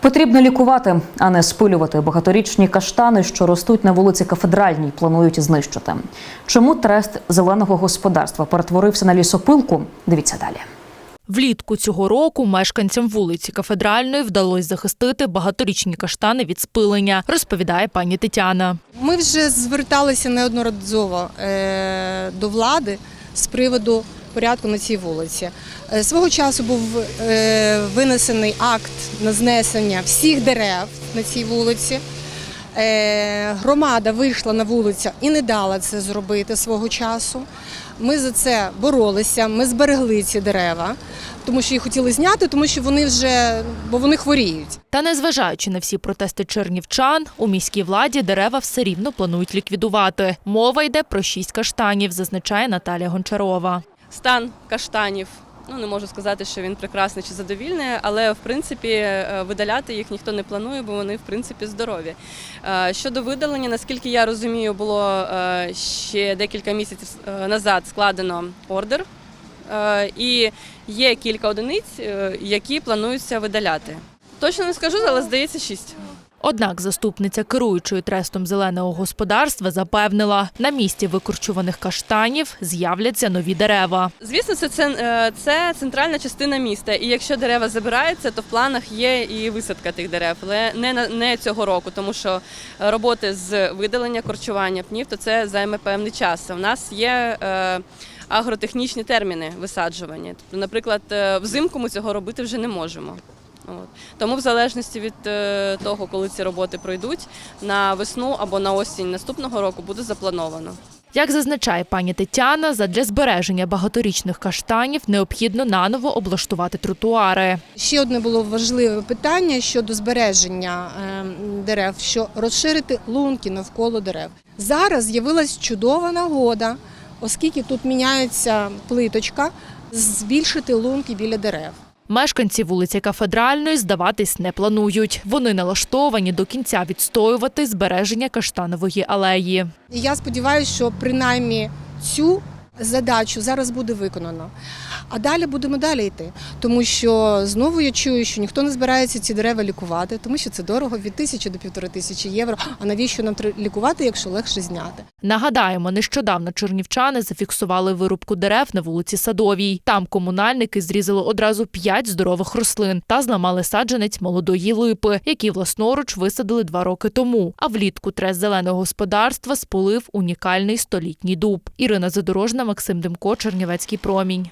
Потрібно лікувати, а не спилювати багаторічні каштани, що ростуть на вулиці Кафедральній, планують знищити. Чому трест зеленого господарства перетворився на лісопилку? Дивіться далі. Влітку цього року мешканцям вулиці Кафедральної вдалося захистити багаторічні каштани від спилення, розповідає пані Тетяна. Ми вже зверталися неодноразово е, до влади з приводу порядку на цій вулиці. Е, Свого часу був е, винесений акт на знесення всіх дерев на цій вулиці. Е, Громада вийшла на вулицю і не дала це зробити свого часу. Ми за це боролися, ми зберегли ці дерева, тому що їх хотіли зняти, тому що вони вже бо вони хворіють. Та незважаючи на всі протести чернівчан, у міській владі дерева все рівно планують ліквідувати. Мова йде про шість каштанів, зазначає Наталія Гончарова. Стан каштанів. Ну не можу сказати, що він прекрасний чи задовільний, але в принципі е, видаляти їх ніхто не планує, бо вони в принципі здорові. Е, Щодо видалення, наскільки я розумію, було е, ще декілька місяців назад складено ордер, і є кілька одиниць, які плануються видаляти. Точно не скажу, але здається шість. Однак заступниця керуючої трестом зеленого господарства запевнила, на місці викорчуваних каштанів з'являться нові дерева. Звісно, це, це, е, це центральна частина міста. І якщо дерева забираються, то в планах є і висадка тих дерев, але не на не цього року, тому що роботи з видалення корчування пнів, то це займе певний час. У нас є е, агротехнічні терміни висаджування. Тобто, наприклад, е, взимку ми цього робити вже не можемо. От. Тому, в залежності від е, того, коли ці роботи пройдуть, на весну або на осінь наступного року буде заплановано. Як зазначає пані Тетяна, задля збереження багаторічних каштанів необхідно наново облаштувати тротуари. Ще одне було важливе питання щодо збереження е, дерев, що розширити лунки навколо дерев. Зараз з'явилась чудова нагода, оскільки тут міняється плиточка, збільшити лунки біля дерев. Мешканці вулиці Кафедральної здаватись не планують. Вони налаштовані до кінця відстоювати збереження каштанової алеї. Я сподіваюся, що принаймні цю задачу зараз буде виконано. А далі будемо далі йти, тому що знову я чую, що ніхто не збирається ці дерева лікувати, тому що це дорого від тисячі до півтори тисячі євро. А навіщо нам лікувати, якщо легше зняти? Нагадаємо, нещодавно чернівчани зафіксували вирубку дерев на вулиці Садовій. Там комунальники зрізали одразу п'ять здорових рослин та зламали саджанець молодої липи, які власноруч висадили два роки тому. А влітку трес зеленого господарства спалив унікальний столітній дуб. Ірина Задорожна, Максим Демко, Чернівецький промінь.